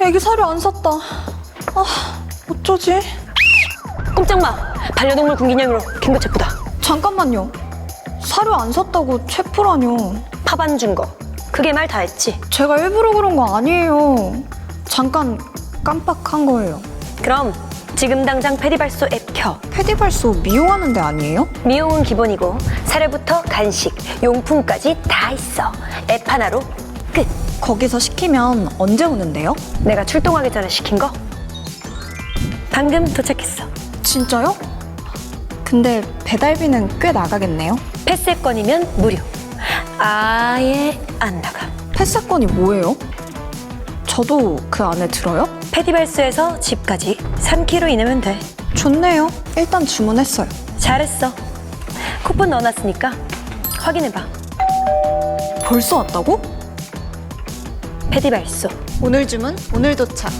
애기 사료 안 샀다. 아, 어쩌지? 꼼짝 마. 반려동물 군기념으로 긴급 체포다. 잠깐만요. 사료 안 샀다고 체포라뇨. 파반 준 거. 그게 말 다 했지. 제가 일부러 그런 거 아니에요. 잠깐 깜빡한 거예요. 그럼 지금 당장 페디발소 앱 켜. 페디발소 미용하는 데 아니에요? 미용은 기본이고 사료부터 간식, 용품까지 다 있어. 앱 하나로 끝. 거기서 시키면 언제 오는데요? 내가 출동하기 전에 시킨 거? 방금 도착했어. 진짜요? 근데 배달비는 꽤 나가겠네요. 패스권이면 무료. 아예 안 나가. 패스권이 뭐예요? 저도 그 안에 들어요? 페디발스에서 집까지 3km 이내면 돼. 좋네요. 일단 주문했어요. 잘했어. 쿠폰 넣어놨으니까 확인해봐. 벌써 왔다고? 페디발소. 오늘 주문, 오늘 도착.